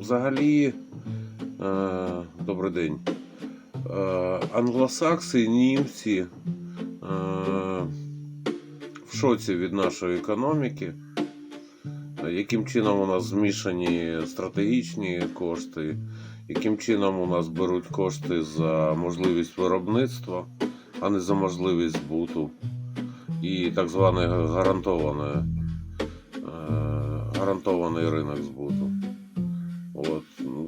взагалі, е, добрий день. Е, англосакси, німці е, в шоці від нашої економіки. Яким чином у нас змішані стратегічні кошти, яким чином у нас беруть кошти за можливість виробництва, а не за можливість збуту. І так зване гарантоване, е, гарантований ринок збуту.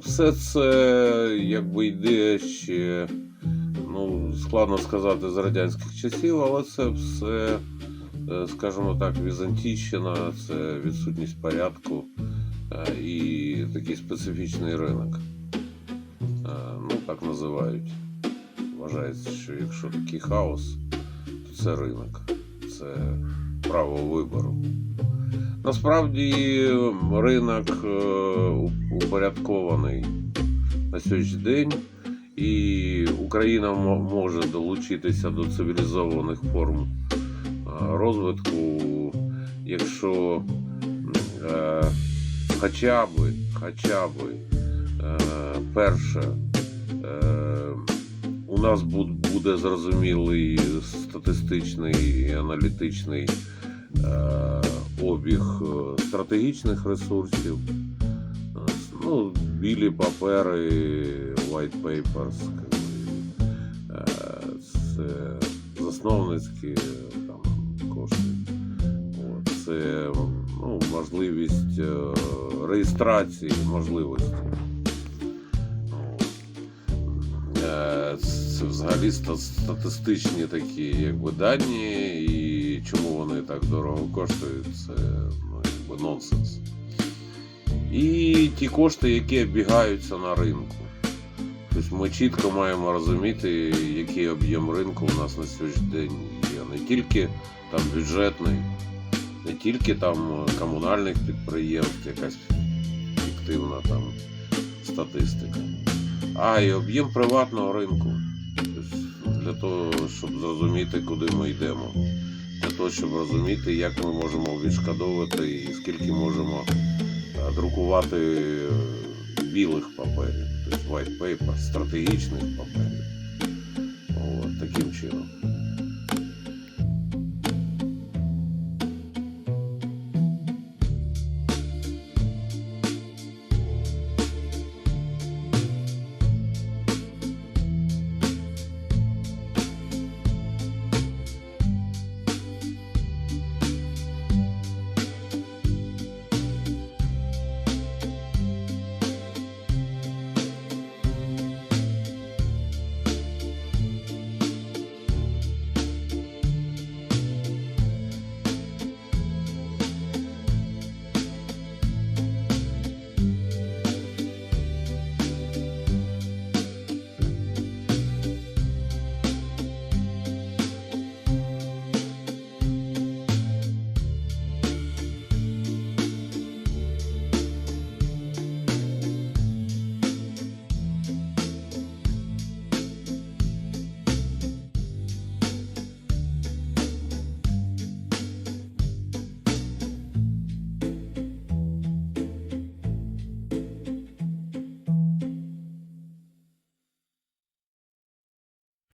Все це якби йде ще, ну, складно сказати, з радянських часів, але це все, е, скажімо так, Візантійщина, це відсутність порядку е, і такий специфічний ринок. Е, Ну, так називають. Вважається, що якщо такий хаос, то це ринок, це право вибору. Насправді ринок е, упорядкований на сьогоднішній день, і Україна може долучитися до цивілізованих форм е, розвитку, якщо е, хоча б, хоча б перше, у нас буде зрозумілий статистичний і аналітичний обіг е, стратегічних ресурсів, е, ну, білі папери, white papers, е, це засновницькі там, кошти. Це ну, можливість реєстрації можливості. Це взагалі статистичні такі якби, дані, так дорого коштують, це ну, якби нонсенс. І ті кошти, які оббігаються на ринку. Тобто ми чітко маємо розуміти, який об'єм ринку у нас на сьогоднішній день є. Не тільки там бюджетний, не тільки там комунальних підприємств, якась фіктивна там статистика а й об'єм приватного ринку. Тобто Для того, щоб зрозуміти, куди ми йдемо. Того, щоб розуміти, як ми можемо відшкодовувати і скільки можемо е, друкувати е, білих паперів, тобто white paper, стратегічних паперів. От, таким чином.